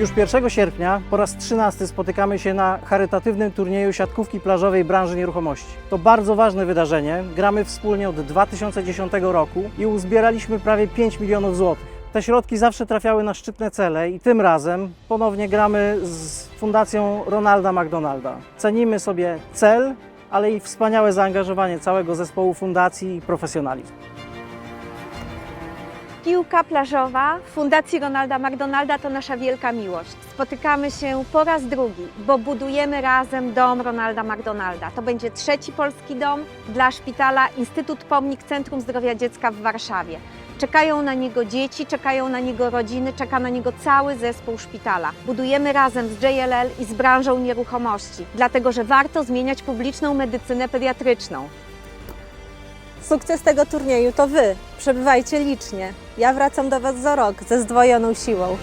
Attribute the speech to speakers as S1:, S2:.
S1: Już 1 sierpnia po raz 13 spotykamy się na charytatywnym turnieju siatkówki plażowej branży nieruchomości. To bardzo ważne wydarzenie. Gramy wspólnie od 2010 roku i uzbieraliśmy prawie 5 milionów złotych. Te środki zawsze trafiały na szczytne cele i tym razem ponownie gramy z Fundacją Ronalda McDonalda. Cenimy sobie cel, ale i wspaniałe zaangażowanie całego zespołu fundacji i profesjonalizm.
S2: Piłka plażowa Fundacji Ronalda McDonalda to nasza wielka miłość. Spotykamy się po raz drugi, bo budujemy razem dom Ronalda McDonalda. To będzie trzeci polski dom dla szpitala Instytut Pomnik Centrum Zdrowia Dziecka w Warszawie. Czekają na niego dzieci, czekają na niego rodziny, czeka na niego cały zespół szpitala. Budujemy razem z JLL i z branżą nieruchomości, dlatego że warto zmieniać publiczną medycynę pediatryczną.
S3: Sukces tego turnieju to Wy. Przebywajcie licznie. Ja wracam do Was za rok ze zdwojoną siłą.